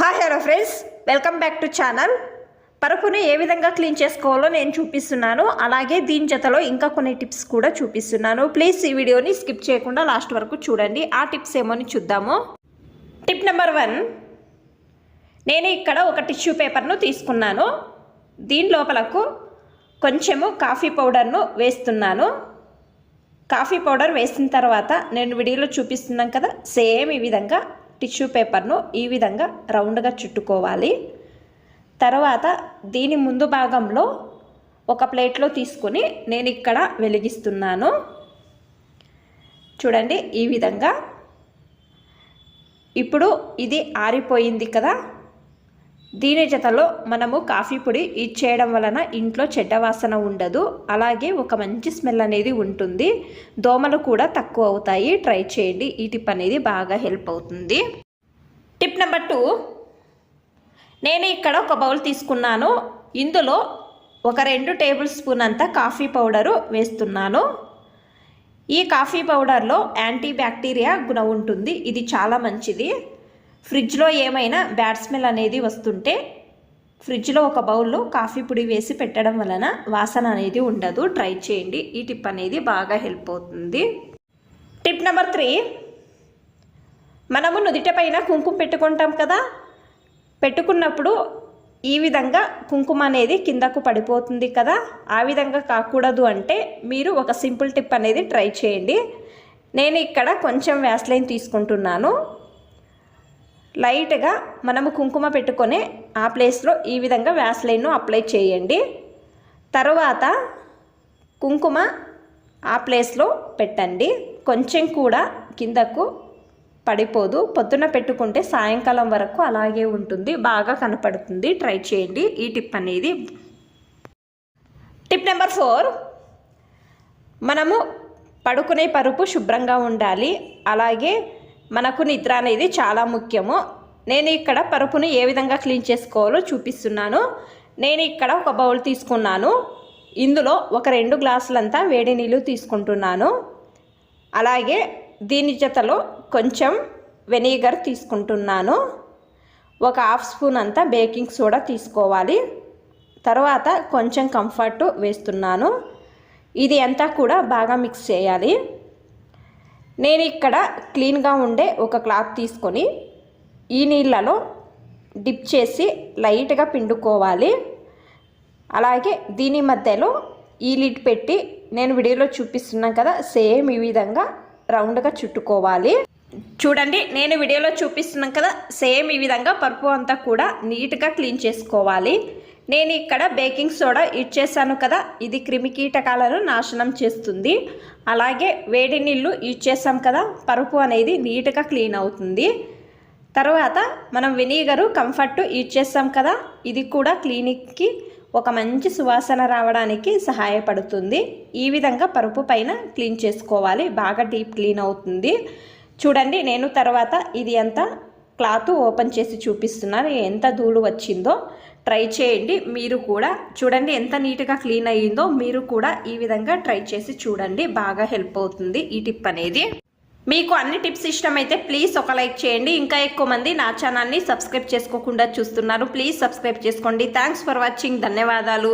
Hi hello friends. Welcome back to channel. పరుపుని ఏ విధంగా clean చేసుకోవాలో నేను చూపిస్తున్నాను. అలాగే దీని జతలో ఇంకా కొన్ని టిప్స్ కూడా చూపిస్తున్నాను. ప్లీజ్ ఈ వీడియోని స్కిప్ చేయకుండా లాస్ట్ వరకు చూడండి. ఆ టిప్స్ ఏమోని చూద్దాము. Tip number one. నేను ఇక్కడ ఒక టిష్యూ పేపర్ను తీసుకున్నాను. దీని లోపలకు కొంచెము కాఫీ పౌడర్ను వేస్తున్నాను. కాఫీ పౌడర్ వేసిన తర్వాత నేను వీడియోలో చూపిస్తున్నాను కదా సేమ్ ఈ విధంగా టిష్యూ పేపర్ను ఈ విధంగా రౌండ్గా చుట్టుకోవాలి. తర్వాత దీని ముందు భాగంలో ఒక ప్లేట్లో తీసుకొని నేను ఇక్కడ వెలిగిస్తున్నాను. చూడండి ఈ విధంగా. ఇప్పుడు ఇది ఆరిపోయింది కదా. దీని జతలో మనము కాఫీ పొడి ఇచ్చేయడం వలన ఇంట్లో చెడ్డ వాసన ఉండదు. అలాగే ఒక మంచి స్మెల్ అనేది ఉంటుంది. దోమలు కూడా తక్కువ అవుతాయి. ట్రై చేయండి. ఈ టిప్ అనేది బాగా హెల్ప్ అవుతుంది. టిప్ నెంబర్ టూ నేను ఇక్కడ ఒక బౌల్ తీసుకున్నాను. ఇందులో ఒక రెండు టేబుల్ స్పూన్ అంత కాఫీ పౌడరు వేస్తున్నాను. ఈ కాఫీ పౌడర్లో యాంటీ బ్యాక్టీరియా గుణం ఉంటుంది. ఇది చాలా మంచిది. ఫ్రిడ్జ్లో ఏమైనా బ్యాడ్ స్మెల్ అనేది వస్తుంటే ఫ్రిడ్జ్లో ఒక బౌల్లో కాఫీ పొడి వేసి పెట్టడం వలన వాసన అనేది ఉండదు. ట్రై చేయండి. ఈ టిప్ అనేది బాగా హెల్ప్ అవుతుంది. Tip number three. మనము నుదిట పైన కుంకుమ పెట్టుకుంటాం కదా? పెట్టుకున్నప్పుడు ఈ విధంగా కుంకుమ అనేది కిందకు పడిపోతుంది కదా? ఆ విధంగా కాకూడదు అంటే మీరు ఒక సింపుల్ టిప్ అనేది ట్రై చేయండి. నేను ఇక్కడ కొంచెం వ్యాస్లైన్ తీసుకుంటున్నాను. లైట్గా మనము కుంకుమ పెట్టుకొని ఆ ప్లేస్లో ఈ విధంగా వ్యాస్లైన్ను అప్లై చేయండి. తర్వాత కుంకుమ ఆ ప్లేస్లో పెట్టండి. కొంచెం కూడా కిందకు పడిపోదు. పొద్దున పెట్టుకుంటే సాయంకాలం వరకు అలాగే ఉంటుంది. బాగా కనపడుతుంది. ట్రై చేయండి. ఈ టిప్ అనేది. Tip number four. మనము పడుకునే పరుపు శుభ్రంగా ఉండాలి. అలాగే మనకు నిద్ర అనేది చాలా ముఖ్యము. నేను ఇక్కడ పరుపుని ఏ విధంగా క్లీన్ చేసుకోవాలో చూపిస్తున్నాను. నేను ఇక్కడ ఒక బౌల్ తీసుకున్నాను. ఇందులో ఒక రెండు గ్లాసులంతా వేడి నీళ్ళు తీసుకుంటున్నాను. అలాగే దీని జతలో కొంచెం వెనిగర్ తీసుకుంటున్నాను. ఒక హాఫ్ స్పూన్ అంతా బేకింగ్ సోడా తీసుకోవాలి. తర్వాత కొంచెం కంఫర్ట్ వేస్తున్నాను. ఇది అంతా కూడా బాగా మిక్స్ చేయాలి. నేను ఇక్కడ క్లీన్గా ఉండే ఒక క్లాత్ తీసుకొని ఈ నీళ్ళలో డిప్ చేసి లైట్గా పిండుకోవాలి. అలాగే దీని మధ్యలో ఈ లిడ్ పెట్టి నేను వీడియోలో చూపిస్తున్నాను కదా సేమ్ ఈ విధంగా రౌండ్గా చుట్టుకోవాలి. చూడండి నేను వీడియోలో చూపిస్తున్నాను కదా సేమ్ ఈ విధంగా పరుపు అంతా కూడా నీట్గా క్లీన్ చేసుకోవాలి. నేను ఇక్కడ బేకింగ్ సోడా ఇచ్చేసాను కదా ఇది క్రిమికీటకాలను నాశనం చేస్తుంది. అలాగే వేడి నీళ్ళు ఇచ్చేసాం కదా పరుపు అనేది నీట్గా క్లీన్ అవుతుంది. తర్వాత మనం వెనిగరు కంఫర్ట్ ఇచ్చేసాం కదా ఇది కూడా క్లీనిక్కి ఒక మంచి సువాసన రావడానికి సహాయపడుతుంది. ఈ విధంగా పరుపు పైన క్లీన్ చేసుకోవాలి బాగా డీప్ క్లీన్ అవుతుంది. చూడండి నేను తర్వాత ఇది అంతా క్లాత్ ఓపెన్ చేసి చూపిస్తున్నాను. ఎంత ధూళు వచ్చిందో ట్రై చేయండి. మీరు కూడా చూడండి ఎంత నీట్గా క్లీన్ అయ్యిందో మీరు కూడా ఈ విధంగా ట్రై చేసి చూడండి. బాగా హెల్ప్ అవుతుంది ఈ టిప్ అనేది. మీకు అన్ని టిప్స్ ఇష్టమైతే ప్లీజ్ ఒక లైక్ చేయండి. ఇంకా ఎక్కువ మంది నా ఛానల్ని సబ్స్క్రైబ్ చేసుకోకుండా చూస్తున్నారు. ప్లీజ్ సబ్స్క్రైబ్ చేసుకోండి. Thanks for watching. ధన్యవాదాలు.